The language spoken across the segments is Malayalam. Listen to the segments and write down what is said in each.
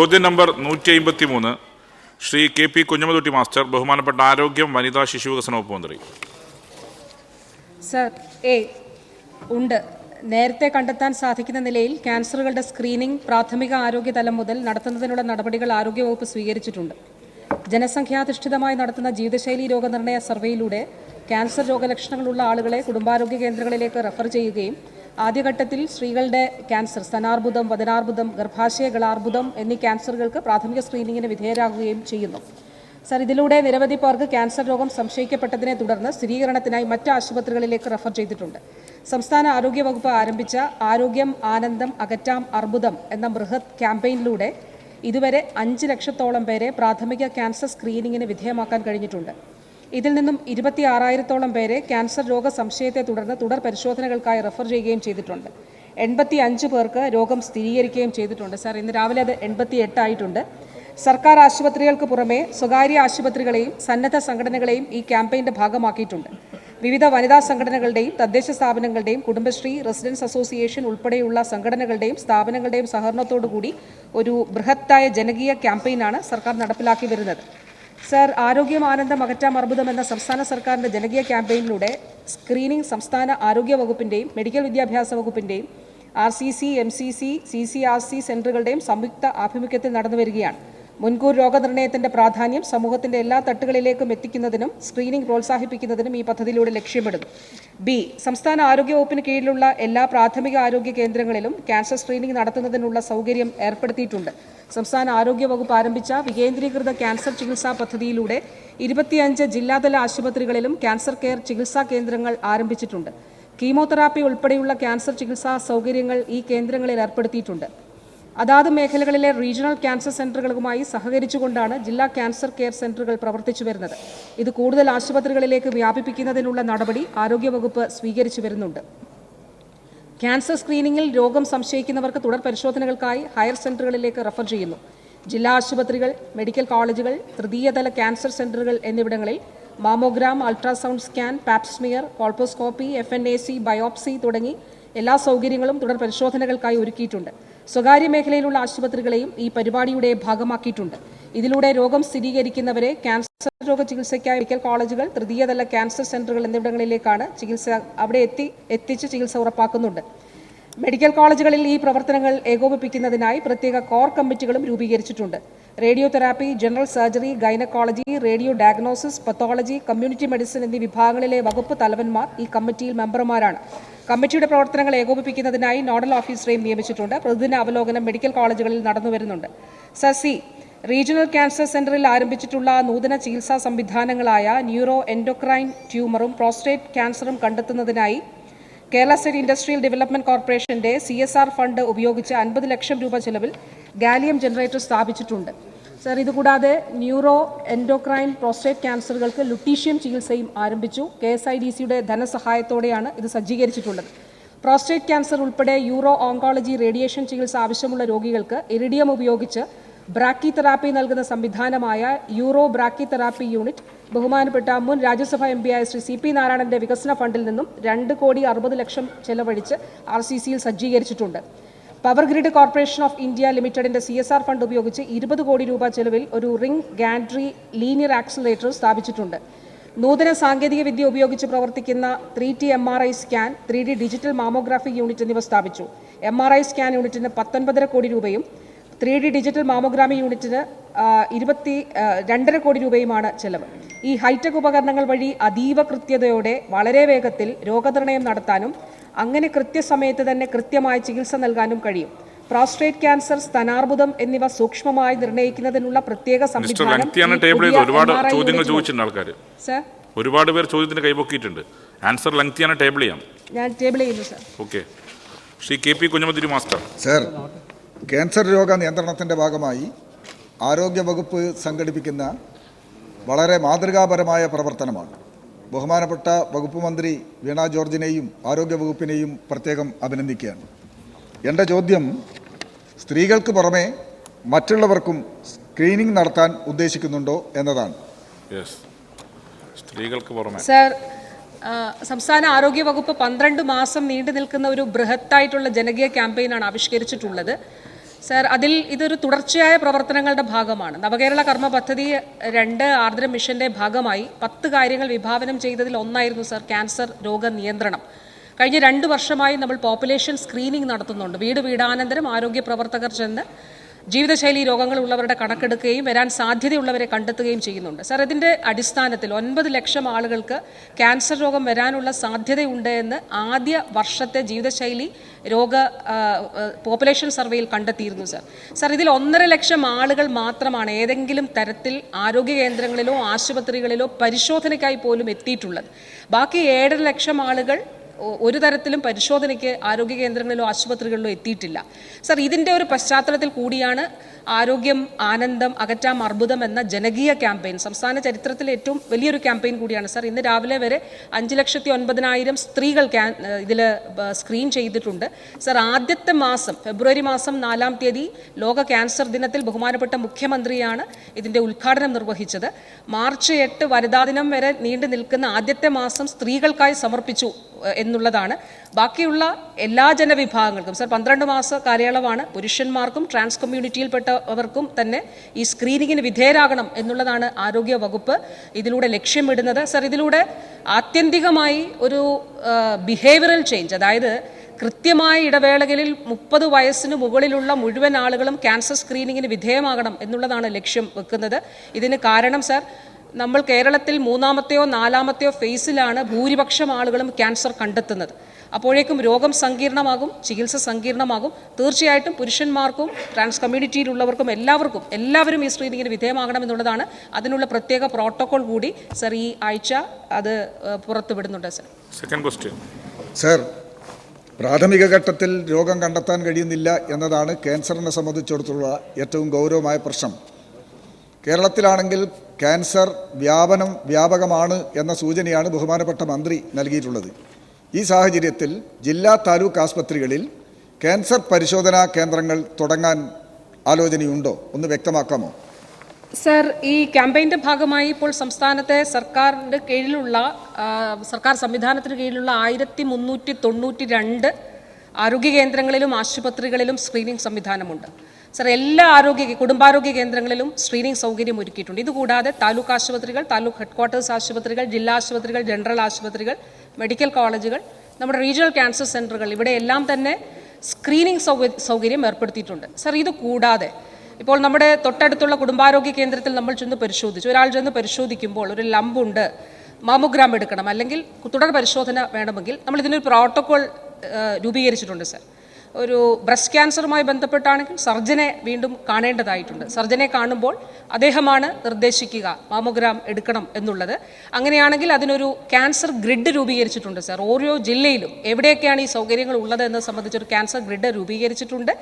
ചോദ്യം നമ്പർ നൂറ്റി അമ്പത്തി മൂന്ന് Shri K P Kunhammathutty master ബഹുമാനപ്പെട്ട ആരോഗ്യം വനിതാ ശിശു വികസന വകുപ്പ് മന്ത്രി. സർ എ ഉണ്ട്. നേരത്തെ കണ്ടെത്താൻ സാധിക്കുന്ന നിലയിൽ ക്യാൻസറുകളുടെ സ്ക്രീനിംഗ് പ്രാഥമിക ആരോഗ്യ ആരോഗ്യതലം മുതൽ നടത്തുന്നതിനുള്ള നടപടികൾ ആരോഗ്യവകുപ്പ് സ്വീകരിച്ചിട്ടുണ്ട്. ജനസംഖ്യാധിഷ്ഠിതമായി നടത്തുന്ന ജീവിതശൈലി രോഗനിർണയ സർവേയിലൂടെ ക്യാൻസർ രോഗലക്ഷണങ്ങളുള്ള ആളുകളെ കുടുംബാരോഗ്യ കേന്ദ്രങ്ങളിലേക്ക് റെഫർ ചെയ്യുകയും ആദ്യഘട്ടത്തിൽ സ്ത്രീകളുടെ ക്യാൻസർ സ്തനാർബുദം വദനാർബുദം ഗർഭാശയ ഗളാർബുദം എന്നീ ക്യാൻസറുകൾക്ക് പ്രാഥമിക സ്ക്രീനിങ്ങിന് വിധേയരാകുകയും ചെയ്യുന്നു. സർ ഇതിലൂടെ നിരവധി പേർക്ക് ക്യാൻസർ രോഗം സംശയിക്കപ്പെട്ടതിനെ തുടർന്ന് സ്ഥിരീകരണത്തിനായി മറ്റ് ആശുപത്രികളിലേക്ക് റഫർ ചെയ്തിട്ടുണ്ട്. സംസ്ഥാന ആരോഗ്യ വകുപ്പ് ആരംഭിച്ച ആരോഗ്യം ആനന്ദം അകറ്റാം അർബുദം എന്ന ബൃഹത് ക്യാമ്പയിനിലൂടെ ഇതുവരെ അഞ്ച് ലക്ഷത്തോളം പേരെ പ്രാഥമിക ക്യാൻസർ സ്ക്രീനിങ്ങിന് വിധേയമാക്കാൻ കഴിഞ്ഞിട്ടുണ്ട്. ഇതിൽ നിന്നും ഇരുപത്തി ആറായിരത്തോളം പേരെ ക്യാൻസർ രോഗ സംശയത്തെ തുടർന്ന് തുടർ പരിശോധനകൾക്കായി റെഫർ ചെയ്യുകയും ചെയ്തിട്ടുണ്ട്. എൺപത്തി അഞ്ച് പേർക്ക് രോഗം സ്ഥിരീകരിക്കുകയും ചെയ്തിട്ടുണ്ട്. സാർ ഇന്ന് രാവിലെ അത് എൺപത്തി എട്ടായിട്ടുണ്ട് സർക്കാർ ആശുപത്രികൾക്ക് പുറമെ സ്വകാര്യ ആശുപത്രികളെയും സന്നദ്ധ സംഘടനകളെയും ഈ ക്യാമ്പയിന്റെ ഭാഗമാക്കിയിട്ടുണ്ട്. വിവിധ വനിതാ സംഘടനകളുടെയും തദ്ദേശ സ്ഥാപനങ്ങളുടെയും കുടുംബശ്രീ റെസിഡൻസ് അസോസിയേഷൻ ഉൾപ്പെടെയുള്ള സംഘടനകളുടെയും സ്ഥാപനങ്ങളുടെയും സഹകരണത്തോടുകൂടി ഒരു ബൃഹത്തായ ജനകീയ ക്യാമ്പയിനാണ് സർക്കാർ നടപ്പിലാക്കി വരുന്നത്. സർ ആരോഗ്യം ആനന്ദം അകറ്റാം അർബുദം എന്ന സംസ്ഥാന സർക്കാരിന്റെ ജനകീയ ക്യാമ്പയിനിലൂടെ സ്ക്രീനിംഗ് സംസ്ഥാന ആരോഗ്യ വകുപ്പിന്റെയും മെഡിക്കൽ വിദ്യാഭ്യാസ വകുപ്പിന്റെയും R C C M C C C C R C സെന്ററുകളുടെയും സംയുക്ത ആഭിമുഖ്യത്തിൽ നടന്നു വരികയാണ് മുൻകൂർ രോഗനിർണയത്തിന്റെ പ്രാധാന്യം സമൂഹത്തിന്റെ എല്ലാ തട്ടുകളിലേക്കും എത്തിക്കുന്നതിനും സ്ക്രീനിംഗ് പ്രോത്സാഹിപ്പിക്കുന്നതിനും ഈ പദ്ധതിയിലൂടെ ലക്ഷ്യമിടുന്നു. ബി സംസ്ഥാന ആരോഗ്യ വകുപ്പിന് കീഴിലുള്ള എല്ലാ പ്രാഥമിക ആരോഗ്യ കേന്ദ്രങ്ങളിലും ക്യാൻസർ സ്ക്രീനിംഗ് നടത്തുന്നതിനുള്ള സൗകര്യം ഏർപ്പെടുത്തിയിട്ടുണ്ട്. സംസ്ഥാന ആരോഗ്യ വകുപ്പ് ആരംഭിച്ച വികേന്ദ്രീകൃത ക്യാൻസർ ചികിത്സാ പദ്ധതിയിലൂടെ ഇരുപത്തിയഞ്ച് ജില്ലാതല ആശുപത്രികളിലും ക്യാൻസർ കെയർ ചികിത്സാ കേന്ദ്രങ്ങൾ ആരംഭിച്ചിട്ടുണ്ട്. കീമോതെറാപ്പി ഉൾപ്പെടെയുള്ള ക്യാൻസർ ചികിത്സാ സൗകര്യങ്ങൾ ഈ കേന്ദ്രങ്ങളിൽ ഏർപ്പെടുത്തിയിട്ടുണ്ട്. അതാത് മേഖലകളിലെ റീജിയണൽ ക്യാൻസർ സെന്ററുകളുമായി സഹകരിച്ചുകൊണ്ടാണ് ജില്ലാ ക്യാൻസർ കെയർ സെന്ററുകൾ പ്രവർത്തിച്ചു വരുന്നത്. ഇത് കൂടുതൽ ആശുപത്രികളിലേക്ക് വ്യാപിപ്പിക്കുന്നതിനുള്ള നടപടി ആരോഗ്യവകുപ്പ് സ്വീകരിച്ചു വരുന്നുണ്ട്. ക്യാൻസർ സ്ക്രീനിംഗിൽ രോഗം സംശയിക്കുന്നവർക്ക് തുടർ പരിശോധനകൾക്കായി ഹയർ സെന്ററുകളിലേക്ക് റഫർ ചെയ്യുന്നു. ജില്ലാ ആശുപത്രികൾ മെഡിക്കൽ കോളേജുകൾ തൃതീയതല ക്യാൻസർ സെന്ററുകൾ എന്നിവിടങ്ങളിൽ mammogram ultrasound scan pap smear colposcopy F N A C biopsy തുടങ്ങി എല്ലാ സൗകര്യങ്ങളും തുടർ പരിശോധനകൾക്കായി ഒരുക്കിയിട്ടുണ്ട്. സ്വകാര്യ മേഖലയിലുള്ള ആശുപത്രികളെയും ഈ പരിപാടിയുടെ ഭാഗമാക്കിയിട്ടുണ്ട്. ഇതിലൂടെ രോഗം സ്ഥിരീകരിക്കുന്നവരെ ക്യാൻസർ രോഗ ചികിത്സയ്ക്കായി മെഡിക്കൽ കോളേജുകൾ തൃതീയതല ക്യാൻസർ സെന്ററുകൾ എന്നിവിടങ്ങളിലേക്കാണ് ചികിത്സ അവിടെ എത്തി എത്തിച്ച് ചികിത്സ ഉറപ്പാക്കുന്നുണ്ട്. മെഡിക്കൽ കോളേജുകളിൽ ഈ പ്രവർത്തനങ്ങൾ ഏകോപിപ്പിക്കുന്നതിനായി പ്രത്യേക കോർ കമ്മിറ്റികളും രൂപീകരിച്ചിട്ടുണ്ട്. Radio therapy general surgery gynaecology radio diagnosis pathology community medicine എന്നീ വിഭാഗങ്ങളിലെ വകുപ്പ് തലവന്മാർ ഈ കമ്മിറ്റിയിൽ മെമ്പർമാരാണ്. കമ്മിറ്റിയുടെ പ്രവർത്തനങ്ങൾ ഏകോപിപ്പിക്കുന്നതിനായി നോഡൽ ഓഫീസറെയും നിയമിച്ചിട്ടുണ്ട്. പ്രതിദിന അവലോകനം മെഡിക്കൽ കോളേജുകളിൽ നടന്നു വരുന്നുണ്ട്. സസി റീജിയണൽ ക്യാൻസർ സെന്ററിൽ ആരംഭിച്ചിട്ടുള്ള നൂതന ചികിത്സാ സംവിധാനങ്ങളായ ന്യൂറോ എൻഡോക്രൈൻ ട്യൂമറും പ്രോസ്റ്റേറ്റ് ക്യാൻസറും കണ്ടെത്തുന്നതിനായി കേരള സ്റ്റേറ്റ് ഇൻഡസ്ട്രിയൽ ഡെവലപ്മെന്റ് കോർപ്പറേഷന്റെ സി ഫണ്ട് ഉപയോഗിച്ച് അൻപത് ലക്ഷം രൂപ ചെലവിൽ ഗാലിയം ജനറേറ്റർ സ്ഥാപിച്ചിട്ടുണ്ട്. സർ ഇതുകൂടാതെ ന്യൂറോ എൻഡോക്രൈൻ പ്രോസ്റ്റേറ്റ് ക്യാൻസറുകൾക്ക് ലുട്ടീഷ്യം ചികിത്സയും ആരംഭിച്ചു. കെ എസ് ഐ ഡി സിയുടെ ധനസഹായത്തോടെയാണ് ഇത് സജ്ജീകരിച്ചിട്ടുള്ളത്. പ്രോസ്റ്റേറ്റ് ക്യാൻസർ ഉൾപ്പെടെ യൂറോ ഓങ്കോളജി റേഡിയേഷൻ ചികിത്സ ആവശ്യമുള്ള രോഗികൾക്ക് ഇറിഡിയം ഉപയോഗിച്ച് ബ്രാക്കി തെറാപ്പി നൽകുന്ന സംവിധാനമായ യൂറോ ബ്രാക്കി തെറാപ്പി യൂണിറ്റ് ബഹുമാനപ്പെട്ട മുൻ രാജ്യസഭ എം പിയായ ശ്രീ സി പി നാരായണന്റെ വികസന ഫണ്ടിൽ നിന്നും രണ്ട് കോടി അറുപത് ലക്ഷം ചെലവഴിച്ച് ആർ സി സിയിൽ സജ്ജീകരിച്ചിട്ടുണ്ട്. Power grid corporation of India ലിമിറ്റഡിന്റെ സി എസ് ആർ ഫണ്ട് ഉപയോഗിച്ച് ഇരുപത് കോടി രൂപ ചെലവിൽ ഒരു റിംഗ് ഗാൻട്രി ലീനിയർ ആക്സിലേറ്റർ സ്ഥാപിച്ചിട്ടുണ്ട്. നൂതന സാങ്കേതിക വിദ്യ ഉപയോഗിച്ച് പ്രവർത്തിക്കുന്ന three T M R I scan three D digital mammography unit എന്നിവ സ്ഥാപിച്ചു. എം ആർ ഐ സ്കാൻ യൂണിറ്റിന് പത്തൊൻപതര കോടി രൂപയും ത്രീ ഡി ഡിജിറ്റൽ മാമോഗ്രാമി യൂണിറ്റിന് ഇരുപത്തി രണ്ടര കോടി രൂപയുമാണ് ചെലവ്. ഈ ഹൈടെക് ഉപകരണങ്ങൾ വഴി അതീവ കൃത്യതയോടെ വളരെ വേഗത്തിൽ രോഗനിർണയം നടത്താനും അങ്ങനെ കൃത്യസമയത്ത് തന്നെ കൃത്യമായ ചികിത്സ നൽകാനും കഴിയും. പ്രോസ്ട്രേറ്റ് ക്യാൻസർ സ്ഥാനാർബുദം എന്നിവ സൂക്ഷ്മമായി നിർണയിക്കുന്നതിനുള്ള പ്രത്യേക സംവിധാനം ഒരുപാട് ചോദ്യങ്ങൾ. ചോദിച്ചിട്ടുണ്ട് ആൾക്കാർ സർ? ഒരുപാട് പേർ ചോദ്യത്തിന് കൈപൊക്കിയിട്ടുണ്ട്. ആൻസർ ലെങ്തിയാണ് ടേബിൾ ചെയ്യാം ഞാൻ ടേബിൾ ചെയ്യുന്നു sir. Okay. Shri K P Kunhammathiri master. Sir cancer രോഗ നിയന്ത്രണത്തിന്റെ ഭാഗമായി ആരോഗ്യ വകുപ്പ് സംഘടിപ്പിക്കുന്ന വളരെ മാതൃകാപരമായ പ്രവർത്തനമാണ്. ബഹുമാനപ്പെട്ട വകുപ്പ് മന്ത്രി വീണ ജോർജിനെയും ആരോഗ്യവകുപ്പിനെയും പ്രത്യേകം അഭിനന്ദിക്കുകയാണ്. എന്റെ ചോദ്യം സ്ത്രീകൾക്ക് പുറമെ മറ്റുള്ളവർക്കും സ്ക്രീനിംഗ് നടത്താൻ ഉദ്ദേശിക്കുന്നുണ്ടോ എന്നതാണ്. യെസ് സ്ത്രീകൾക്ക് പുറമെ. സർ സംസ്ഥാന ആരോഗ്യ വകുപ്പ് പന്ത്രണ്ട് മാസം നീണ്ടു നിൽക്കുന്ന ഒരു ബൃഹത്തായിട്ടുള്ള ജനകീയ ക്യാമ്പയിനാണ് ആവിഷ്കരിച്ചിട്ടുള്ളത്. സർ അതിൽ ഇതൊരു തുടർച്ചയായ പ്രവർത്തനങ്ങളുടെ ഭാഗമാണ്. നവകേരള കർമ്മ പദ്ധതി രണ്ട് ആർദ്ര മിഷന്റെ ഭാഗമായി പത്ത് കാര്യങ്ങൾ വിഭാവനം ചെയ്തതിൽ ഒന്നായിരുന്നു സർ ക്യാൻസർ രോഗ നിയന്ത്രണം കഴിഞ്ഞ രണ്ട് വർഷമായി നമ്മൾ പോപ്പുലേഷൻ സ്ക്രീനിംഗ് നടത്തുന്നുണ്ട്. വീട് വീടാനന്തരം ആരോഗ്യ പ്രവർത്തകർ ചെന്ന് ജീവിതശൈലി രോഗങ്ങളുള്ളവരുടെ കണക്കെടുക്കുകയും വരാൻ സാധ്യതയുള്ളവരെ കണ്ടെത്തുകയും ചെയ്യുന്നുണ്ട്. സർ ഇതിന്റെ അടിസ്ഥാനത്തിൽ ഒൻപത് ലക്ഷം ആളുകൾക്ക് ക്യാൻസർ രോഗം വരാനുള്ള സാധ്യതയുണ്ട് എന്ന് ആദ്യ വർഷത്തെ ജീവിതശൈലി രോഗ പോപ്പുലേഷൻ സർവേയിൽ കണ്ടെത്തിയിരുന്നു സർ. സർ ഇതിൽ ഒന്നര ലക്ഷം ആളുകൾ മാത്രമാണ് ഏതെങ്കിലും തരത്തിൽ ആരോഗ്യ കേന്ദ്രങ്ങളിലോ ആശുപത്രികളിലോ പരിശോധനയ്ക്കായി പോലും എത്തിയിട്ടുള്ളത്. ബാക്കി ഏഴര ലക്ഷം ആളുകൾ ഒരു തരത്തിലും പരിശോധനയ്ക്ക് ആരോഗ്യ കേന്ദ്രങ്ങളിലോ ആശുപത്രികളിലോ എത്തിയിട്ടില്ല. സർ ഇതിന്റെ ഒരു പശ്ചാത്തലത്തിൽ കൂടിയാണ് ആരോഗ്യം ആനന്ദം അകറ്റാം അർബുദം എന്ന ജനകീയ ക്യാമ്പയിൻ. സംസ്ഥാന ചരിത്രത്തിലെ ഏറ്റവും വലിയൊരു ക്യാമ്പയിൻ കൂടിയാണ് സാർ. ഇന്ന് രാവിലെ വരെ അഞ്ച് ലക്ഷത്തി ഒൻപതിനായിരം സ്ത്രീകൾ ഇതിൽ സ്ക്രീൻ ചെയ്തിട്ടുണ്ട്. സാർ ആദ്യത്തെ മാസം ഫെബ്രുവരി മാസം നാലാം തീയതി ലോക ക്യാൻസർ ദിനത്തിൽ ബഹുമാനപ്പെട്ട മുഖ്യമന്ത്രിയാണ് ഇതിന്റെ ഉദ്ഘാടനം നിർവഹിച്ചത്. മാർച്ച് എട്ട് വനിതാ ദിനം വരെ നീണ്ടു നിൽക്കുന്ന ആദ്യത്തെ മാസം സ്ത്രീകൾക്കായി സമർപ്പിച്ചു എന്നുള്ളതാണ് ബാക്കിയുള്ള എല്ലാ ജനവിഭാഗങ്ങൾക്കും. സർ പന്ത്രണ്ട് മാസ കാലയളവാണ് പുരുഷന്മാർക്കും ട്രാൻസ് കമ്മ്യൂണിറ്റിയിൽപ്പെട്ടവർക്കും തന്നെ ഈ സ്ക്രീനിങ്ങിന് വിധേയരാകണം എന്നുള്ളതാണ് ആരോഗ്യ വകുപ്പ് ഇതിലൂടെ ലക്ഷ്യമിടുന്നത്. സർ ഇതിലൂടെ ആത്യന്തികമായി ഒരു ബിഹേവിയറൽ ചേഞ്ച് അതായത് കൃത്യമായ ഇടവേളകളിൽ മുപ്പത് വയസ്സിന് മുകളിലുള്ള മുഴുവൻ ആളുകളും ക്യാൻസർ സ്ക്രീനിങ്ങിന് വിധേയമാകണം എന്നുള്ളതാണ് ലക്ഷ്യം വെക്കുന്നത്. ഇതിന് കാരണം സർ നമ്മൾ കേരളത്തിൽ മൂന്നാമത്തെയോ നാലാമത്തെയോ ഫേസിലാണ് ഭൂരിപക്ഷം ആളുകളും ക്യാൻസർ കണ്ടെത്തുന്നത്. അപ്പോഴേക്കും രോഗം സങ്കീർണമാകും ചികിത്സ സങ്കീർണമാകും. തീർച്ചയായിട്ടും പുരുഷന്മാർക്കും ട്രാൻസ് കമ്മ്യൂണിറ്റിയിലുള്ളവർക്കും എല്ലാവർക്കും എല്ലാവരും ഈ സ്ക്രീനിങ്ങിന് വിധേയമാകണമെന്നുള്ളതാണ് അതിനുള്ള പ്രത്യേക പ്രോട്ടോകോൾ കൂടി സർ ഈ ആഴ്ച അത് പുറത്തുവിടുന്നുണ്ട് സർ. സെക്കൻഡ് ക്വസ്റ്റ്യൻ സർ പ്രാഥമിക ഘട്ടത്തിൽ രോഗം കണ്ടെത്താൻ കഴിയുന്നില്ല എന്നതാണ് ക്യാൻസറിനെ സംബന്ധിച്ചിടത്തോളം ഏറ്റവും ഗൗരവമായ പ്രശ്നം. കേരളത്തിലാണെങ്കിൽ ക്യാൻസർ വ്യാപനം വ്യാപകമാണ് എന്ന സൂചനയാണ് ബഹുമാനപ്പെട്ട മന്ത്രി നൽകിയിട്ടുള്ളത്. ഈ സാഹചര്യത്തിൽ ജില്ലാ താലൂക്ക് ആസ്പത്രികളിൽ ക്യാൻസർ പരിശോധനാ കേന്ദ്രങ്ങൾ തുടങ്ങാൻ ആലോചനയുണ്ടോ? ഒന്ന് വ്യക്തമാക്കാമോ? സർ ഈ ക്യാമ്പയിന്റെ ഭാഗമായി ഇപ്പോൾ സംസ്ഥാനത്തെ സർക്കാരിന്റെ കീഴിലുള്ള സർക്കാർ സംവിധാനത്തിന് കീഴിലുള്ള ആയിരത്തി മുന്നൂറ്റി തൊണ്ണൂറ്റി രണ്ട് ആരോഗ്യ കേന്ദ്രങ്ങളിലും ആശുപത്രികളിലും സ്ക്രീനിംഗ് സംവിധാനമുണ്ട്. സർ എല്ലാ ആരോഗ്യ കുടുംബാരോഗ്യ കേന്ദ്രങ്ങളിലും സ്ക്രീനിംഗ് സൗകര്യം ഒരുക്കിയിട്ടുണ്ട്. ഇതുകൂടാതെ താലൂക്ക് ആശുപത്രികൾ താലൂക്ക് ഹെഡ്ക്വാർട്ടേഴ്സ് ആശുപത്രികൾ ജില്ലാ ആശുപത്രികൾ ജനറൽ ആശുപത്രികൾ മെഡിക്കൽ കോളേജുകൾ നമ്മുടെ റീജിയണൽ ക്യാൻസർ സെന്ററുകൾ ഇവിടെയെല്ലാം തന്നെ സ്ക്രീനിംഗ് സൗക- സൗകര്യം ഏർപ്പെടുത്തിയിട്ടുണ്ട്. സർ ഇത് കൂടാതെ ഇപ്പോൾ നമ്മുടെ തൊട്ടടുത്തുള്ള കുടുംബാരോഗ്യ കേന്ദ്രത്തിൽ നമ്മൾ ചെന്ന് പരിശോധിച്ചു. ഒരാൾ ചെന്ന് പരിശോധിക്കുമ്പോൾ ഒരു ലംബുണ്ട് മാമോഗ്രാം എടുക്കണം അല്ലെങ്കിൽ തുടർ പരിശോധന വേണമെങ്കിൽ നമ്മൾ ഇതിനൊരു പ്രോട്ടോകോൾ രൂപീകരിച്ചിട്ടുണ്ട് സർ. ഒരു ബ്രസ്റ്റ് ക്യാൻസറുമായി ബന്ധപ്പെട്ടാണെങ്കിൽ സർജനെ വീണ്ടും കാണേണ്ടതായിട്ടുണ്ട്. സർജനെ കാണുമ്പോൾ അദ്ദേഹമാണ് നിർദ്ദേശിക്കുക മാമോഗ്രാം എടുക്കണം എന്നുള്ളത്. അങ്ങനെയാണെങ്കിൽ അതിനൊരു ക്യാൻസർ ഗ്രിഡ് രൂപീകരിച്ചിട്ടുണ്ട് സാർ. ഓരോ ജില്ലയിലും എവിടെയൊക്കെയാണ് ഈ സൗകര്യങ്ങൾ ഉള്ളത് എന്ന് സംബന്ധിച്ചൊരു ക്യാൻസർ ഗ്രിഡ് രൂപീകരിച്ചിട്ടുണ്ട്.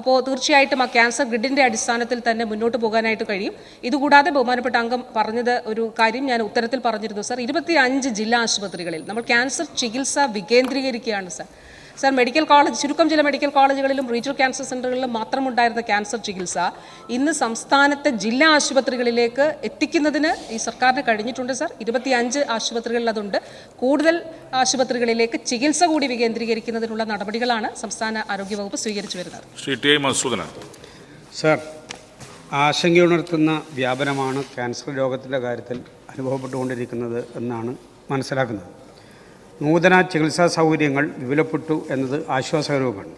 അപ്പോൾ തീർച്ചയായിട്ടും ആ ക്യാൻസർ ഗ്രിഡിന്റെ അടിസ്ഥാനത്തിൽ തന്നെ മുന്നോട്ട് പോകാനായിട്ട് കഴിയും. ഇതുകൂടാതെ ബഹുമാനപ്പെട്ട അംഗം പറഞ്ഞത് ഒരു കാര്യം ഞാൻ ഉത്തരത്തിൽ പറഞ്ഞിരുന്നു സാർ. ഇരുപത്തി ജില്ലാ ആശുപത്രികളിൽ നമ്മൾ ക്യാൻസർ ചികിത്സ വികേന്ദ്രീകരിക്കുകയാണ് സർ. സർ മെഡിക്കൽ കോളേജ് ചുരുക്കം ചില മെഡിക്കൽ കോളേജുകളിലും റീജിയണൽ ക്യാൻസർ സെന്ററുകളിലും മാത്രമുണ്ടായിരുന്ന ക്യാൻസർ ചികിത്സ ഇന്ന് സംസ്ഥാനത്തെ ജില്ലാ ആശുപത്രികളിലേക്ക് എത്തിക്കുന്നതിന് ഈ സർക്കാരിന് കഴിഞ്ഞിട്ടുണ്ട് സർ. ഇരുപത്തിയഞ്ച് ആശുപത്രികളിൽ അതുണ്ട്. കൂടുതൽ ആശുപത്രികളിലേക്ക് ചികിത്സ കൂടി വികേന്ദ്രീകരിക്കുന്നതിനുള്ള നടപടികളാണ് സംസ്ഥാന ആരോഗ്യവകുപ്പ് സ്വീകരിച്ചു വരുന്നത്. ശ്രീ ടി സർ ആശങ്കയുണർത്തുന്ന വ്യാപനമാണ് ക്യാൻസർ രോഗത്തിന്റെ കാര്യത്തിൽ അനുഭവപ്പെട്ടുകൊണ്ടിരിക്കുന്നത് എന്നാണ് മനസ്സിലാക്കുന്നത്. നൂതന ചികിത്സാ സൗകര്യങ്ങൾ വിപുലപ്പെട്ടു എന്നത് ആശ്വാസകരവുമാണ്.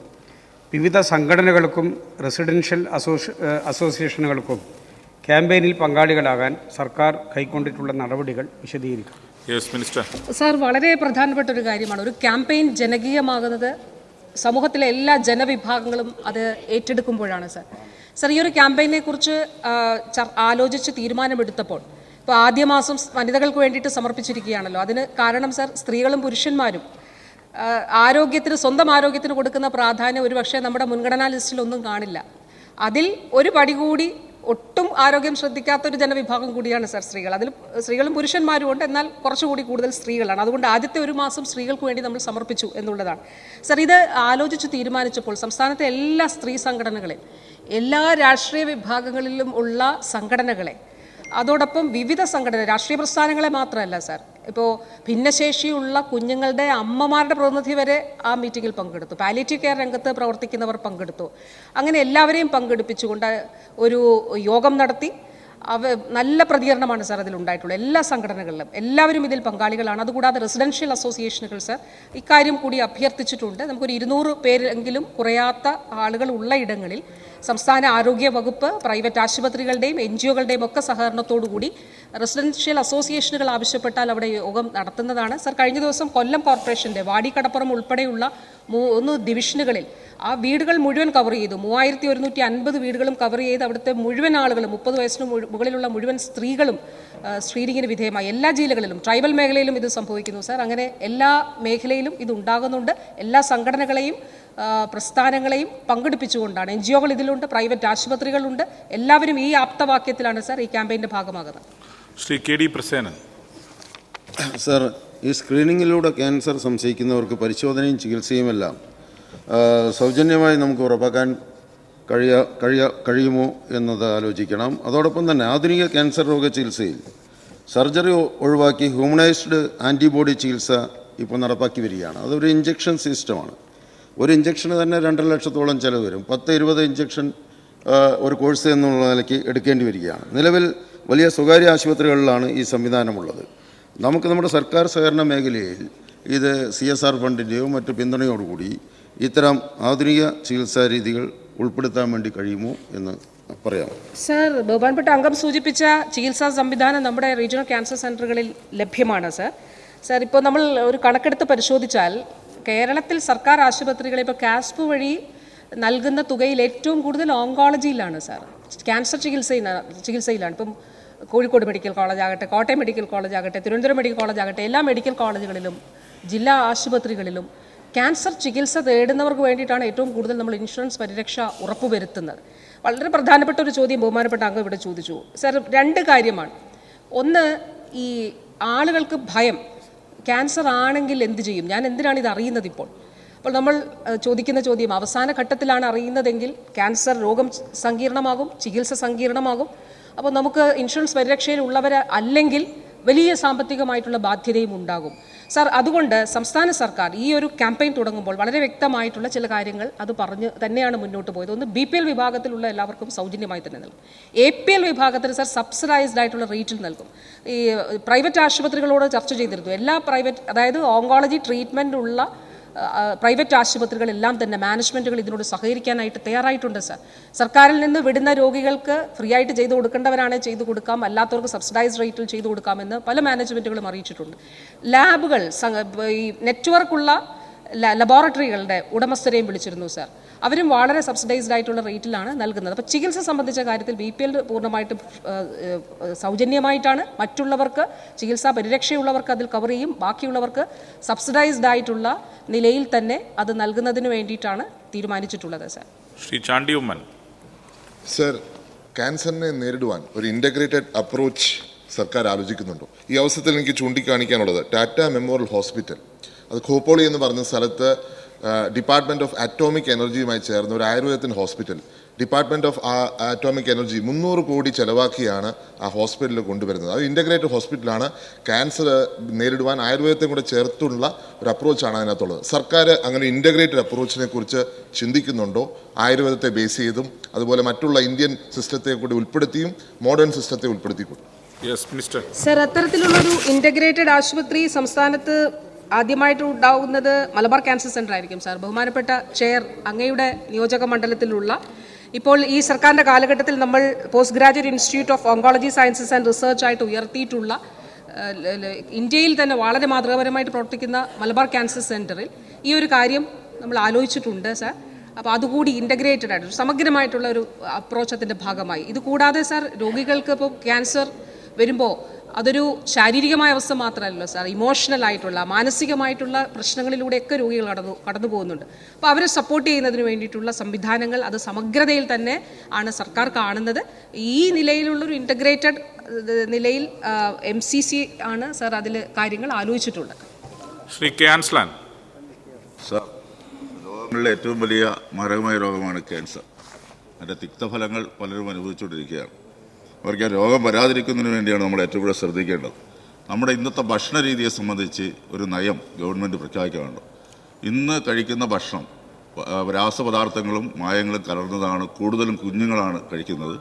വിവിധ സംഘടനകൾക്കും റെസിഡൻഷ്യൽ അസോസി അസോസിയേഷനുകൾക്കും ക്യാമ്പയിനിൽ പങ്കാളികളാകാൻ സർക്കാർ കൈക്കൊണ്ടിട്ടുള്ള നടപടികൾ വിശദീകരിക്കും. യെസ് മിനിസ്റ്റർ സാർ വളരെ പ്രധാനപ്പെട്ട ഒരു കാര്യമാണ്. ഒരു ക്യാമ്പയിൻ ജനകീയമാകുന്നത് സമൂഹത്തിലെ എല്ലാ ജനവിഭാഗങ്ങളും അത് ഏറ്റെടുക്കുമ്പോഴാണ് സാർ സാർ ഈ ഒരു ക്യാമ്പയിനെ കുറിച്ച് ആലോചിച്ച് തീരുമാനമെടുത്തപ്പോൾ ഇപ്പോൾ ആദ്യ മാസം വനിതകൾക്ക് വേണ്ടിയിട്ട് സമർപ്പിച്ചിരിക്കുകയാണല്ലോ. അതിന് കാരണം സർ സ്ത്രീകളും പുരുഷന്മാരും. ആരോഗ്യത്തിന് സ്വന്തം ആരോഗ്യത്തിന് കൊടുക്കുന്ന പ്രാധാന്യം ഒരുപക്ഷെ നമ്മുടെ മുൻഗണനാ ലിസ്റ്റിലൊന്നും കാണില്ല. അതിൽ ഒരു പടി കൂടി ഒട്ടും ആരോഗ്യം ശ്രദ്ധിക്കാത്ത ഒരു ജനവിഭാഗം കൂടിയാണ് സർ സ്ത്രീകൾ. അതിൽ സ്ത്രീകളും പുരുഷന്മാരും ഉണ്ട്. എന്നാൽ കുറച്ചുകൂടി കൂടുതൽ സ്ത്രീകളാണ്. അതുകൊണ്ട് ആദ്യത്തെ ഒരു മാസം സ്ത്രീകൾക്ക് വേണ്ടി നമ്മൾ സമർപ്പിച്ചു എന്നുള്ളതാണ്. സർ ഇത് ആലോചിച്ച് തീരുമാനിച്ചപ്പോൾ സംസ്ഥാനത്തെ എല്ലാ സ്ത്രീ സംഘടനകളെ എല്ലാ രാഷ്ട്രീയ വിഭാഗങ്ങളിലും ഉള്ള സംഘടനകളെ അതോടൊപ്പം വിവിധ സംഘടന രാഷ്ട്രീയ പ്രസ്ഥാനങ്ങളെ മാത്രമല്ല സാർ. ഇപ്പോൾ ഭിന്നശേഷിയുള്ള കുഞ്ഞുങ്ങളുടെ അമ്മമാരുടെ പ്രതിനിധി വരെ ആ മീറ്റിങ്ങിൽ പങ്കെടുത്തു. പാലിറ്റീവ് കെയർ രംഗത്ത് പ്രവർത്തിക്കുന്നവർ പങ്കെടുത്തു. അങ്ങനെ എല്ലാവരെയും പങ്കെടുപ്പിച്ചുകൊണ്ട് ഒരു യോഗം നടത്തി. അവ നല്ല പ്രതികരണമാണ് സാർ അതിൽ ഉണ്ടായിട്ടുള്ളത് എല്ലാ സംഘടനകളിലും. എല്ലാവരും ഇതിൽ പങ്കാളികളാണ്. അതുകൂടാതെ റെസിഡൻഷ്യൽ അസോസിയേഷനുകൾ സാർ ഇക്കാര്യം കൂടി അഭ്യർത്ഥിച്ചിട്ടുണ്ട്. നമുക്കൊരു ഇരുന്നൂറ് പേരെങ്കിലും കുറയാത്ത ആളുകൾ ഉള്ള ഇടങ്ങളിൽ സംസ്ഥാന ആരോഗ്യ വകുപ്പ് പ്രൈവറ്റ് ആശുപത്രികളുടെയും എൻ ജി ഒകളുടെയും ഒക്കെ സഹകരണത്തോടു കൂടി റെസിഡൻഷ്യൽ അസോസിയേഷനുകൾ ആവശ്യപ്പെട്ടാൽ അവിടെ യോഗം നടത്തുന്നതാണ്. സർ കഴിഞ്ഞ ദിവസം കൊല്ലം കോർപ്പറേഷന്റെ വാടിക്കടപ്പുറം ഉൾപ്പെടെയുള്ള മൂന്ന് ഡിവിഷനുകളിൽ ആ വീടുകൾ മുഴുവൻ കവർ ചെയ്തു. മൂവായിരത്തി ഒരുന്നൂറ്റി അൻപത് വീടുകളും കവർ ചെയ്ത് അവിടുത്തെ മുഴുവൻ ആളുകളും മുപ്പത് വയസ്സിന് മുകളിലുള്ള മുഴുവൻ സ്ത്രീകളും സ്ക്രീനിങ്ങിന് വിധേയമായി എല്ലാ ജില്ലകളിലും ട്രൈബൽ മേഖലയിലും ഇത് സംഭവിക്കുന്നു. സാർ അങ്ങനെ എല്ലാ മേഖലയിലും ഇത് ഉണ്ടാകുന്നുണ്ട്. എല്ലാ സംഘടനകളെയും പ്രസ്ഥാനങ്ങളെയും പങ്കെടുപ്പിച്ചുകൊണ്ടാണ്. എൻ ജി ഒകൾ ഇതിലുണ്ട് പ്രൈവറ്റ് ആശുപത്രികളുണ്ട്. എല്ലാവരും ഈ ആപ്തവാക്യത്തിലാണ് സാർ ഈ ക്യാമ്പയിന്റെ ഭാഗമാകുന്നത്. Shri K D Prasenan. Sir ഈ സ്ക്രീനിങ്ങിലൂടെ ക്യാൻസർ സംശയിക്കുന്നവർക്ക് പരിശോധനയും ചികിത്സയും എല്ലാം സൗജന്യമായി നമുക്ക് ഉറപ്പാക്കാൻ കഴിയ കഴിയ കഴിയുമോ എന്നത് ആലോചിക്കണം. അതോടൊപ്പം തന്നെ ആധുനിക ക്യാൻസർ രോഗ ചികിത്സയിൽ സർജറി ഒഴിവാക്കി ഹ്യൂമണൈസ്ഡ് ആന്റിബോഡി ചികിത്സ ഇപ്പോൾ നടപ്പാക്കി വരികയാണ്. അതൊരു ഇഞ്ചക്ഷൻ സിസ്റ്റമാണ്. ഒരു ഇഞ്ചക്ഷന് തന്നെ രണ്ടര ലക്ഷത്തോളം ചിലവ് വരും. പത്ത് ഇരുപത് ഇഞ്ചക്ഷൻ ഒരു കോഴ്സ് എന്നുള്ള നിലയ്ക്ക് എടുക്കേണ്ടി വരികയാണ്. നിലവിൽ വലിയ സ്വകാര്യ ആശുപത്രികളിലാണ് ഈ സംവിധാനമുള്ളത്. നമുക്ക് നമ്മുടെ സർക്കാർ സഹകരണ മേഖലയിൽ ഇത് സി എസ് ആർ ഫണ്ടിന്റെയോ മറ്റ് പിന്തുണയോടുകൂടി ഇത്തരം ആധുനിക ചികിത്സാ രീതികൾ ഉൾപ്പെടുത്താൻ വേണ്ടി കഴിയുമോ എന്ന് പറയാം. സർ ബഹുമാനപ്പെട്ട അംഗം സൂചിപ്പിച്ച ചികിത്സാ സംവിധാനം നമ്മുടെ റീജിയണൽ ക്യാൻസർ സെന്ററുകളിൽ ലഭ്യമാണ് സർ. സർ ഇപ്പോൾ നമ്മൾ ഒരു കണക്കെടുത്ത് പരിശോധിച്ചാൽ കേരളത്തിൽ സർക്കാർ ആശുപത്രികളിൽ ഇപ്പോൾ കാസ്പ് വഴി നൽകുന്ന തുകയിൽ ഏറ്റവും കൂടുതൽ ഓങ്കോളജിയിലാണ് സാർ. ക്യാൻസർ ചികിത്സയിലാണ് ചികിത്സയിലാണ്. ഇപ്പം കോഴിക്കോട് മെഡിക്കൽ കോളേജ് ആകട്ടെ കോട്ടയം മെഡിക്കൽ കോളേജ് ആകട്ടെ തിരുവനന്തപുരം മെഡിക്കൽ കോളേജ് ആകട്ടെ എല്ലാ മെഡിക്കൽ കോളേജുകളിലും ജില്ലാ ആശുപത്രികളിലും ക്യാൻസർ ചികിത്സ തേടുന്നവർക്ക് വേണ്ടിയിട്ടാണ് ഏറ്റവും കൂടുതൽ നമ്മൾ ഇൻഷുറൻസ് പരിരക്ഷ ഉറപ്പുവരുത്തുന്നത്. വളരെ പ്രധാനപ്പെട്ട ഒരു ചോദ്യം ബഹുമാനപ്പെട്ട അംഗം ഇവിടെ ചോദിച്ചു. സർ രണ്ട് കാര്യമാണ്. ഒന്ന് ഈ ആളുകൾക്ക് ഭയം ക്യാൻസർ ആണെങ്കിൽ എന്ത് ചെയ്യും? ഞാൻ എന്തിനാണ് ഇത് അറിയുന്നത് ഇപ്പോൾ? അപ്പോൾ നമ്മൾ ചോദിക്കുന്ന ചോദ്യം അവസാന ഘട്ടത്തിലാണ് അറിയുന്നതെങ്കിൽ ക്യാൻസർ രോഗം സങ്കീർണമാകും ചികിത്സ സങ്കീർണമാകും അപ്പോൾ നമുക്ക് ഇൻഷുറൻസ് പരിരക്ഷയിൽ ഉള്ളവർ അല്ലെങ്കിൽ വലിയ സാമ്പത്തികമായിട്ടുള്ള ബാധ്യതയും ഉണ്ടാകും. സാർ അതുകൊണ്ട് സംസ്ഥാന സർക്കാർ ഈ ഒരു ക്യാമ്പയിൻ തുടങ്ങുമ്പോൾ വളരെ വ്യക്തമായിട്ടുള്ള ചില കാര്യങ്ങൾ അത് പറഞ്ഞ് തന്നെയാണ് മുന്നോട്ട് പോയത്. ഒന്ന് ബി പി എൽ വിഭാഗത്തിലുള്ള എല്ലാവർക്കും സൗജന്യമായി തന്നെ നൽകും. എ പി എൽ വിഭാഗത്തിന് സാർ സബ്സിഡൈസ്ഡ് ആയിട്ടുള്ള റേറ്റിൽ നൽകും. ഈ പ്രൈവറ്റ് ആശുപത്രികളോട് ചർച്ച ചെയ്തിരുന്നു. എല്ലാ പ്രൈവറ്റ് അതായത് ഓങ്കോളജി ട്രീറ്റ്മെന്റ് ഉള്ള ആ, പ്രൈവറ്റ് ആശുപത്രികളെല്ലാം തന്നെ മാനേജ്മെന്റുകൾ ഇതിനോട് സഹകരിക്കാനായിട്ട് തയ്യാറായിട്ടുണ്ട് സർ. സർക്കാരിൽ നിന്ന് വിടുന്ന രോഗികൾക്ക് ഫ്രീ ആയിട്ട് ചെയ്തു കൊടുക്കേണ്ടവരാണ് ചെയ്തു കൊടുക്കാം അല്ലാത്തവർക്ക് സബ്സിഡൈസ് റേറ്റിൽ ചെയ്തു കൊടുക്കാമെന്ന് പല മാനേജ്മെന്റുകളും അറിയിച്ചിട്ടുണ്ട്. ലാബുകൾ ഈ നെറ്റ്വർക്കുള്ള ലബോറട്ടറികളുടെ ഉടമസ്ഥരെയും വിളിച്ചിരുന്നു സാർ. അവരും വളരെ സബ്സിഡൈസ്ഡ് ആയിട്ടുള്ള റേറ്റിലാണ് നൽകുന്നത്. അപ്പോൾ ചികിത്സ സംബന്ധിച്ച കാര്യത്തിൽ ബി പി എൽ പൂർണമായിട്ടും സൗജന്യമായിട്ടാണ് മറ്റുള്ളവർക്ക് ചികിത്സാ പരിരക്ഷയുള്ളവർക്ക് അതിൽ കവർ ചെയ്യും. ബാക്കിയുള്ളവർക്ക് സബ്സിഡൈസ്ഡ് ആയിട്ടുള്ള നിലയിൽ തന്നെ അത് നൽകുന്നതിന് വേണ്ടിയിട്ടാണ് തീരുമാനിച്ചിട്ടുള്ളത് സാർ. ശ്രീ ചാണ്ടി ഉമ്മൻ സർ ക്യാൻസറിനെ നേരിടുവാൻ ഒരു ഇന്റഗ്രേറ്റഡ് അപ്രോച്ച് സർക്കാർ ആലോചിക്കുന്നുണ്ടോ? ഈ അവസരത്തിൽ എനിക്ക് ചൂണ്ടിക്കാണിക്കാനുള്ളത് ടാറ്റ മെമ്മോറിയൽ ഹോസ്പിറ്റൽ. അത് ഖോപ്പോളി എന്ന് പറഞ്ഞ സ്ഥലത്ത് ഡിപ്പാർട്ട്മെന്റ് ഓഫ് അറ്റോമിക് എനർജിയുമായി ചേർന്ന ഒരു ആയുർവേദത്തിന്റെ hospital department of atomic energy മുന്നൂറ് കോടി ചെലവാക്കിയാണ് ആ ഹോസ്പിറ്റലിൽ കൊണ്ടുവരുന്നത്. അത് ഇന്റഗ്രേറ്റഡ് ഹോസ്പിറ്റലാണ് ക്യാൻസർ നേരിടുവാൻ ആയുർവേദത്തെ കൂടെ ചേർത്തുള്ള ഒരു അപ്രോച്ചാണ് അതിനകത്തുള്ളത്. സർക്കാർ അങ്ങനെ ഇന്റഗ്രേറ്റഡ് അപ്രോച്ചിനെ കുറിച്ച് ചിന്തിക്കുന്നുണ്ടോ? ആയുർവേദത്തെ ബേസ് ചെയ്തും അതുപോലെ മറ്റുള്ള ഇന്ത്യൻ സിസ്റ്റത്തെ കൂടി ഉൾപ്പെടുത്തിയും മോഡേൺ സിസ്റ്റത്തെ മിനിസ്റ്റർ സർ അത്തരത്തിലുള്ളൊരു ഇന്റഗ്രേറ്റഡ് ആശുപത്രി സംസ്ഥാനത്ത് ആദ്യമായിട്ട് ഉണ്ടാകുന്നത് മലബാർ ക്യാൻസർ സെന്റർ ആയിരിക്കും സാർ. ബഹുമാനപ്പെട്ട ചെയർ അങ്ങയുടെ നിയോജക മണ്ഡലത്തിലുള്ള ഇപ്പോൾ ഈ സർക്കാരിന്റെ കാലഘട്ടത്തിൽ നമ്മൾ post graduate institute of oncology sciences and research ആയിട്ട് ഉയർത്തിയിട്ടുള്ള ഇന്ത്യയിൽ തന്നെ വളരെ മാതൃകാപരമായിട്ട് പ്രവർത്തിക്കുന്ന മലബാർ ക്യാൻസർ സെന്ററിൽ ഈ ഒരു കാര്യം നമ്മൾ ആലോചിച്ചിട്ടുണ്ട് സാർ. അപ്പോൾ അതുകൂടി ഇന്റഗ്രേറ്റഡ് ആയിട്ട് സമഗ്രമായിട്ടുള്ള ഒരു അപ്രോച്ച് അതിന്റെ ഭാഗമായി. ഇത് കൂടാതെ സാർ രോഗികൾക്ക് ഇപ്പോൾ ക്യാൻസർ വരുമ്പോൾ അതൊരു ശാരീരികമായ അവസ്ഥ മാത്രമല്ലല്ലോ സാർ. ഇമോഷണൽ ആയിട്ടുള്ള മാനസികമായിട്ടുള്ള പ്രശ്നങ്ങളിലൂടെയൊക്കെ രോഗികൾ കടന്നു കടന്നു പോകുന്നുണ്ട്. അപ്പോൾ അവരെ സപ്പോർട്ട് ചെയ്യുന്നതിന് വേണ്ടിയിട്ടുള്ള സംവിധാനങ്ങൾ അത് സമഗ്രതയിൽ തന്നെ ആണ് സർക്കാർ കാണുന്നത്. ഈ നിലയിലുള്ളൊരു ഇന്റഗ്രേറ്റഡ് നിലയിൽ എം സി സി ആണ് സാർ അതിൽ കാര്യങ്ങൾ ആലോചിച്ചിട്ടുള്ളത്. ശ്രീ ക്യാൻസ്ലാൻ സാർ ഏറ്റവും വലിയ മാരകമായ രോഗമാണ് ക്യാൻസർ. അതിന്റെ തിക്തഫലങ്ങൾ പലരും അനുഭവിച്ചുകൊണ്ടിരിക്കുകയാണ്. അവർക്ക് രോഗം വരാതിരിക്കുന്നതിന് വേണ്ടിയാണ് നമ്മൾ ഏറ്റവും കൂടുതൽ ശ്രദ്ധിക്കേണ്ടത്. നമ്മുടെ ഇന്നത്തെ ഭക്ഷണ രീതിയെ സംബന്ധിച്ച് ഒരു നയം ഗവൺമെന്റ് പ്രഖ്യാപിക്കാറുണ്ട്. ഇന്ന് കഴിക്കുന്ന ഭക്ഷണം രാസപദാർത്ഥങ്ങളും മായങ്ങളും കലർന്നതാണ് കൂടുതലും കുഞ്ഞുങ്ങളാണ് കഴിക്കുന്നത്.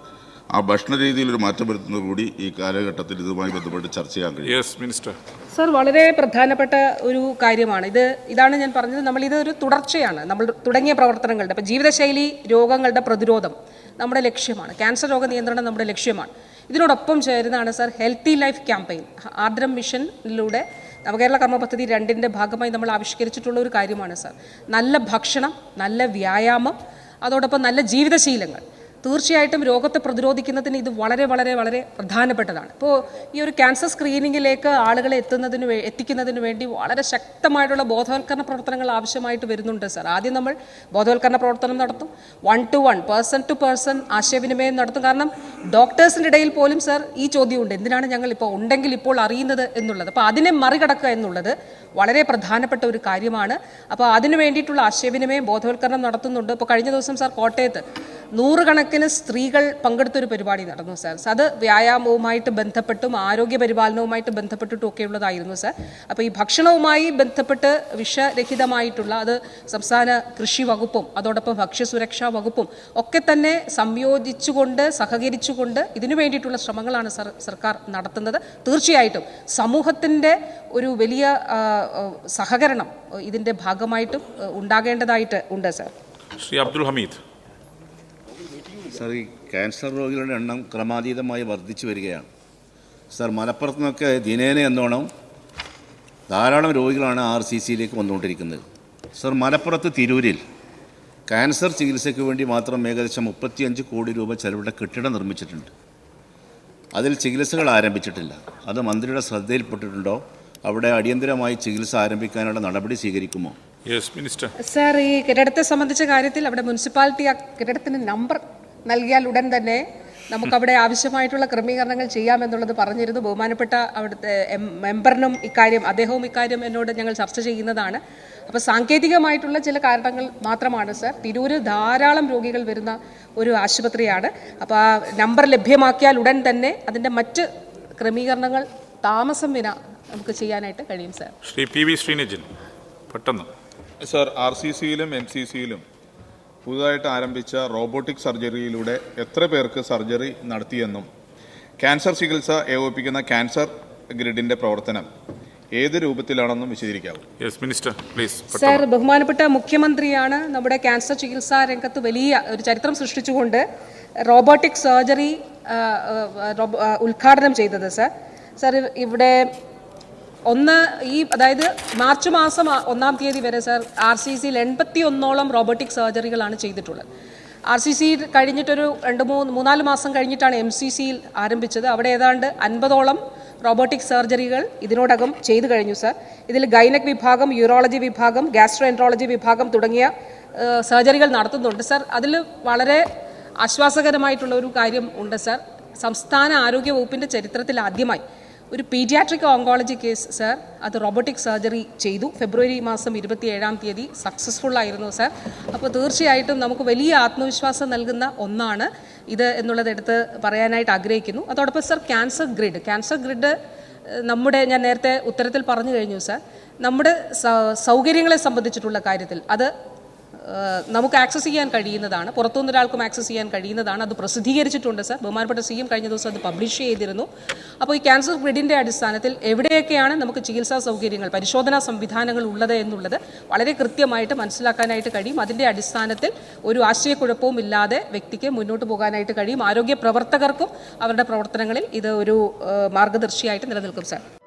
ആ ഭക്ഷണ രീതിയിൽ ഒരു മാറ്റം വരുത്തുന്നത് കൂടി ഈ കാലഘട്ടത്തിൽ ഇതുമായി ബന്ധപ്പെട്ട് ചർച്ച ചെയ്യാൻ കഴിയും. മിനിസ്റ്റർ സർ വളരെ പ്രധാനപ്പെട്ട ഒരു കാര്യമാണ്. ഇത് ഇതാണ് ഞാൻ പറഞ്ഞത്. നമ്മൾ ഇത് ഒരു തുടർച്ചയാണ്. നമ്മൾ തുടങ്ങിയ പ്രവർത്തനങ്ങളുടെ ഇപ്പം ജീവിതശൈലി രോഗങ്ങളുടെ പ്രതിരോധം നമ്മുടെ ലക്ഷ്യമാണ്. ക്യാൻസർ രോഗ നിയന്ത്രണം നമ്മുടെ ലക്ഷ്യമാണ്. ഇതിനോടൊപ്പം ചേരുന്നതാണ് sir healthy life campaign Aardram മിഷനിലൂടെ Navakerala കർമ്മ പദ്ധതി രണ്ടിന്റെ ഭാഗമായി നമ്മൾ ആവിഷ്കരിച്ചിട്ടുള്ള ഒരു കാര്യമാണ് സർ. നല്ല ഭക്ഷണം നല്ല വ്യായാമം അതോടൊപ്പം നല്ല ജീവിതശീലങ്ങൾ. തീർച്ചയായിട്ടും രോഗത്തെ പ്രതിരോധിക്കുന്നതിന് ഇത് വളരെ വളരെ വളരെ പ്രധാനപ്പെട്ടതാണ്. ഇപ്പോൾ ഈ ഒരു ക്യാൻസർ സ്ക്രീനിങ്ങിലേക്ക് ആളുകളെ എത്തുന്നതിന് എത്തിക്കുന്നതിന് വേണ്ടി വളരെ ശക്തമായിട്ടുള്ള ബോധവൽക്കരണ പ്രവർത്തനങ്ങൾ ആവശ്യമായിട്ട് വരുന്നുണ്ട് സാർ ആദ്യം നമ്മൾ ബോധവൽക്കരണ പ്രവർത്തനം നടത്തും. One to one person to person ആശയവിനിമയം നടത്തും. കാരണം ഡോക്ടേഴ്സിന്റെ ഇടയിൽ പോലും സർ ഈ ചോദ്യമുണ്ട്. എന്തിനാണ് ഞങ്ങൾ ഇപ്പോൾ ഉണ്ടെങ്കിൽ ഇപ്പോൾ അറിയുന്നത് എന്നുള്ളത്. അപ്പോൾ അതിനെ മറികടക്കുക എന്നുള്ളത് വളരെ പ്രധാനപ്പെട്ട ഒരു കാര്യമാണ്. അപ്പോൾ അതിനു വേണ്ടിയിട്ടുള്ള ആശയവിനിമയം ബോധവൽക്കരണം നടത്തുന്നുണ്ട്. ഇപ്പോൾ കഴിഞ്ഞ ദിവസം സാർ കോട്ടയത്ത് നൂറുകണക്കിന് സ്ത്രീകൾ പങ്കെടുത്തൊരു പരിപാടി നടന്നു സാർ. അത് വ്യായാമവുമായിട്ട് ബന്ധപ്പെട്ടും ആരോഗ്യ പരിപാലനവുമായിട്ട് ബന്ധപ്പെട്ടിട്ടും ഒക്കെ ഉള്ളതായിരുന്നു സാർ. അപ്പോൾ ഈ ഭക്ഷണവുമായി ബന്ധപ്പെട്ട് വിഷരഹിതമായിട്ടുള്ള അത് സംസ്ഥാന കൃഷി വകുപ്പും അതോടൊപ്പം ഭക്ഷ്യസുരക്ഷാ വകുപ്പും ഒക്കെ തന്നെ സംയോജിച്ചുകൊണ്ട് സഹകരിച്ചുകൊണ്ട് ഇതിനു വേണ്ടിയിട്ടുള്ള ശ്രമങ്ങളാണ് സർ സർക്കാർ നടത്തുന്നത്. തീർച്ചയായിട്ടും സമൂഹത്തിന്റെ ഒരു വലിയ സഹകരണം ഇതിന്റെ ഭാഗമായിട്ടും ഉണ്ടാകേണ്ടതായിട്ട് ഉണ്ട് സർ. ശ്രീ അബ്ദുൽ ഹമീദ്. സർ ഈ ക്യാൻസർ രോഗികളുടെ എണ്ണം ക്രമാതീതമായി വർദ്ധിച്ചു വരികയാണ്. സർ മലപ്പുറത്ത് നിന്നൊക്കെ ദിനേന എന്നോണം ധാരാളം രോഗികളാണ് ആർ സി സിയിലേക്ക് വന്നുകൊണ്ടിരിക്കുന്നത്. സർ മലപ്പുറത്ത് തിരൂരിൽ ക്യാൻസർ ചികിത്സയ്ക്ക് വേണ്ടി മാത്രം ഏകദേശം മുപ്പത്തിയഞ്ച് കോടി രൂപ ചെലവിട്ട കെട്ടിടം നിർമ്മിച്ചിട്ടുണ്ട്. അതിൽ ചികിത്സകൾ ആരംഭിച്ചിട്ടില്ല. അത് മന്ത്രിയുടെ ശ്രദ്ധയിൽപ്പെട്ടിട്ടുണ്ടോ? അവിടെ അടിയന്തരമായി ചികിത്സ ആരംഭിക്കാനുള്ള നടപടി സ്വീകരിക്കുമോ? മിനിസ്റ്റർ സാർ ഈ കെട്ടിടത്തെ സംബന്ധിച്ച കാര്യത്തിൽ അവിടെ മുനിസിപ്പാലിറ്റി ആ കെട്ടിടത്തിന് നമ്പർ നൽകിയാൽ ഉടൻ തന്നെ നമുക്കവിടെ ആവശ്യമായിട്ടുള്ള ക്രമീകരണങ്ങൾ ചെയ്യാമെന്നുള്ളത് പറഞ്ഞിരുന്നു. ബഹുമാനപ്പെട്ട അവിടുത്തെ മെമ്പറിനും ഇക്കാര്യം അദ്ദേഹവും ഇക്കാര്യം എന്നോട് ഞങ്ങൾ ചർച്ച ചെയ്യുന്നതാണ്. അപ്പോൾ സാങ്കേതികമായിട്ടുള്ള ചില കാരണങ്ങൾ മാത്രമാണ് സർ. തിരൂര് ധാരാളം രോഗികൾ വരുന്ന ഒരു ആശുപത്രിയാണ്. അപ്പോൾ ആ നമ്പർ ലഭ്യമാക്കിയാൽ ഉടൻ തന്നെ അതിന്റെ മറ്റ് ക്രമീകരണങ്ങൾ താമസം വിന നമുക്ക് ചെയ്യാനായിട്ട് കഴിയും sir. Shri P V Sreenijin പെട്ടെന്ന്. സർ ആർ സി സിയിലും എം സി സിയിലും പുതുതായിട്ട് ആരംഭിച്ച റോബോട്ടിക് സർജറിയിലൂടെ എത്ര പേർക്ക് സർജറി നടത്തിയെന്നും ക്യാൻസർ ചികിത്സ ഏകോപിപ്പിക്കുന്ന ക്യാൻസർ ഗ്രിഡിന്റെ പ്രവർത്തനം ഏത് രൂപത്തിലാണെന്നും വിശദീകരിക്കാവും. യെസ് മിനിസ്റ്റർ പ്ലീസ് സർ ബഹുമാനപ്പെട്ട മുഖ്യമന്ത്രിയാണ് നമ്മുടെ ക്യാൻസർ ചികിത്സാ രംഗത്ത് വലിയ ഒരു ചരിത്രം സൃഷ്ടിച്ചുകൊണ്ട് റോബോട്ടിക് സർജറി ഉദ്ഘാടനം ചെയ്തത് സർ സർ ഇവിടെ ഒന്ന് ഈ അതായത് മാർച്ച് മാസം ഒന്നാം തീയതി വരെ സർ ആർ സി സിയിൽ എൺപത്തി ഒന്നോളം റോബോട്ടിക് സർജറികളാണ് ചെയ്തിട്ടുള്ളത്. ആർ സി സി കഴിഞ്ഞിട്ടൊരു രണ്ട് മൂന്ന് മൂന്നാൽ മാസം കഴിഞ്ഞിട്ടാണ് എം സി സിയിൽ ആരംഭിച്ചത്. അവിടെ ഏതാണ്ട് അൻപതോളം റോബോട്ടിക് സർജറികൾ ഇതിനോടകം ചെയ്തു കഴിഞ്ഞു സർ. ഇതിൽ ഗൈനക് വിഭാഗം യൂറോളജി വിഭാഗം ഗ്യാസ്ട്രോ എൻട്രോളജി വിഭാഗം തുടങ്ങിയ സർജറികൾ നടത്തുന്നുണ്ട് സർ. അതിൽ വളരെ ആശ്വാസകരമായിട്ടുള്ള ഒരു കാര്യം ഉണ്ട് സർ. സംസ്ഥാന ആരോഗ്യ വകുപ്പിന്റെ ചരിത്രത്തിൽ ആദ്യമായി ഒരു പീഡിയാട്രിക് ഓങ്കോളജി കേസ് സർ അത് റോബോട്ടിക് സർജറി ചെയ്തു. ഫെബ്രുവരി മാസം ഇരുപത്തി ഏഴാം തീയതി സക്സസ്ഫുൾ ആയിരുന്നു സർ. അപ്പോൾ തീർച്ചയായിട്ടും നമുക്ക് വലിയ ആത്മവിശ്വാസം നൽകുന്ന ഒന്നാണ് ഇത് എന്നുള്ളത് എടുത്ത് പറയാനായിട്ട് ആഗ്രഹിക്കുന്നു. അതോടൊപ്പം sir cancer grid. Cancer grid നമ്മുടെ ഞാൻ നേരത്തെ ഉത്തരത്തിൽ പറഞ്ഞു കഴിഞ്ഞു സർ. നമ്മുടെ സൗകര്യങ്ങളെ സംബന്ധിച്ചിട്ടുള്ള കാര്യത്തിൽ അത് നമുക്ക് ആക്സസ് ചെയ്യാൻ കഴിയുന്നതാണ്. പുറത്തുനിന്ന് ഒരാൾക്കും ആക്സസ് ചെയ്യാൻ കഴിയുന്നതാണ്. അത് പ്രസിദ്ധീകരിച്ചിട്ടുണ്ട് സർ. ബഹുമാനപ്പെട്ട സി എം കഴിഞ്ഞ ദിവസം അത് പബ്ലിഷ് ചെയ്തിരുന്നു. അപ്പോൾ ഈ ക്യാൻസർ ഗ്രിഡിന്റെ അടിസ്ഥാനത്തിൽ എവിടെയൊക്കെയാണ് നമുക്ക് ചികിത്സാ സൗകര്യങ്ങൾ പരിശോധനാ സംവിധാനങ്ങൾ ഉള്ളത് എന്നുള്ളത് വളരെ കൃത്യമായിട്ട് മനസ്സിലാക്കാനായിട്ട് കഴിയും. അതിന്റെ അടിസ്ഥാനത്തിൽ ഒരു ആശയക്കുഴപ്പവും ഇല്ലാതെ വ്യക്തിക്ക് മുന്നോട്ട് പോകാനായിട്ട് കഴിയും. ആരോഗ്യ പ്രവർത്തകർക്കും അവരുടെ പ്രവർത്തനങ്ങളിൽ ഇത് ഒരു മാർഗദർശിയായിട്ട് നിലനിൽക്കും സാർ.